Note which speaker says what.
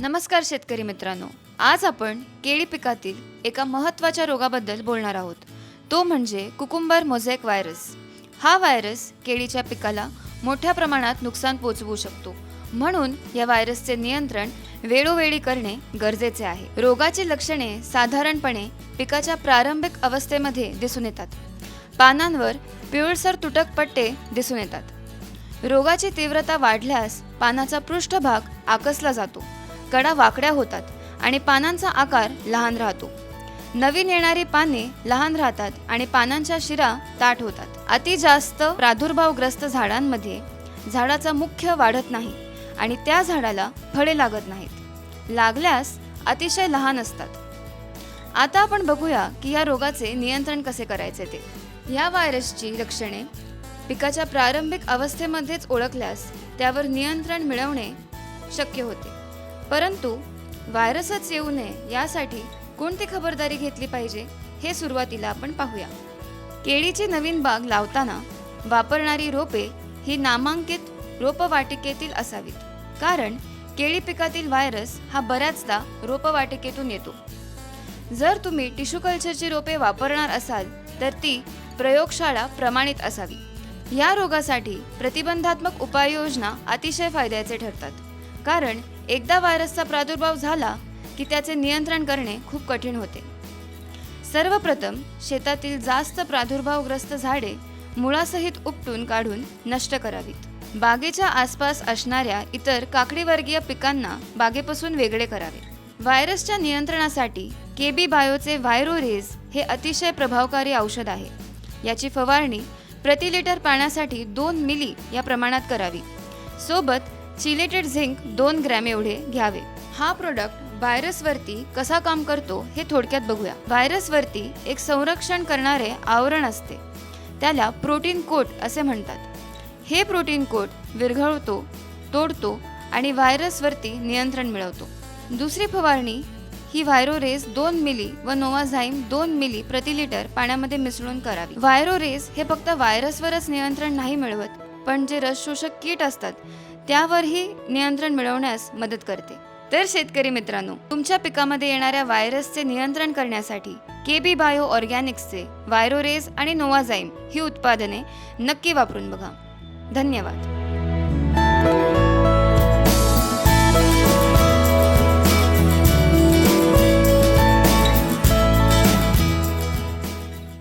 Speaker 1: नमस्कार शेतकरी मित्रांनो. आज आपण केळी पिकातील एका महत्त्वाच्या रोगाबद्दल बोलणार आहोत. तो म्हणजे कुकुंबर मोझेक व्हायरस. हा व्हायरस केळीच्या पिकाला मोठ्या प्रमाणात नुकसान पोचवू शकतो. म्हणून या व्हायरसचे नियंत्रण वेळोवेळी करणे गरजेचे आहे. रोगाची लक्षणे साधारणपणे पिकाच्या प्रारंभिक अवस्थेमध्ये दिसून येतात. पानांवर पिवळसर तुटक पट्टे दिसून येतात. रोगाची तीव्रता वाढल्यास पानाचा पृष्ठभाग आकसला जातो. कडा वाकड्या होतात आणि पानांचा आकार लहान राहतो. नवीन येणारी पाने लहान राहतात आणि पानांच्या शिरा ताट होतात. अति जास्त प्रादुर्भावग्रस्त झाडांमध्ये झाडाचा मुख्य वाढत नाही आणि त्या झाडाला फळे लागत नाहीत. लागल्यास अतिशय लहान असतात. आता आपण बघूया की या रोगाचे नियंत्रण कसे करायचे ते. या व्हायरसची लक्षणे पिकाच्या प्रारंभिक अवस्थेमध्येच ओळखल्यास त्यावर नियंत्रण मिळवणे शक्य होते. परंतु व्हायरसच येऊ नये यासाठी कोणती खबरदारी घेतली पाहिजे हे सुरुवातीला आपण पाहूया. केळीची नवीन बाग लावताना वापरणारी रोपे ही नामांकित रोपवाटिकेतील असावीत. कारण केळी पिकातील व्हायरस हा बऱ्याचदा रोपवाटिकेतून येतो. जर तुम्ही टिश्यू कल्चरची रोपे वापरणार असाल तर ती प्रयोगशाळा प्रमाणित असावी. या रोगासाठी प्रतिबंधात्मक उपाययोजना अतिशय फायद्याचे ठरतात. कारण एकदा व्हायरसचा प्रादुर्भाव झाला की त्याचे नियंत्रण करणे खूप कठीण होते. सर्वप्रथम शेतातील जास्त प्रादुर्भावग्रस्त झाडे मुळासहित उपटून काढून नष्ट करावीत. बागेच्या आसपास असणाऱ्या इतर काकडीवर्गीय पिकांना बागेपासून वेगळे करावे. व्हायरसच्या नियंत्रणासाठी केबी बायोचे व्हायरोरेज हे अतिशय प्रभावकारी औषध आहे. याची फवारणी प्रति लिटर पाण्यासाठी दोन मिली या प्रमाणात करावी. सोबत चिलेटेड झिंक दोन ग्रॅम एवढे घ्यावे. हा प्रोडक्ट व्हायरसवरती कसा काम करतो हे थोडक्यात बघूया. व्हायरसवरती एक संरक्षण करणारे आवरण असते. त्याला प्रोटीन कोट असे म्हणतात. हे प्रोटीन कोट विरघळतो तोडतो आणि व्हायरसवरती नियंत्रण मिळवतो. दुसरी फवारणी ही व्हायरोरेस दोन मिली व नोवाझाईम दोन मिली प्रति लिटर पाण्यामध्ये मिसळून करावी. व्हायरोरेस हे फक्त व्हायरसवरच नियंत्रण नाही मिळवत पण जे रस शोषक कीट असतात त्यावरही नियंत्रण मिळवण्यास मदत करते. तर शेतकरी मित्रांनो तुमच्या पिकामध्ये येणाऱ्या व्हायरसचे नियंत्रण करण्यासाठी केबी बायो ऑर्गॅनिक्सचे व्हायरोरेज आणि नोवाझाईम ही उत्पादने नक्की वापरून बघा. धन्यवाद.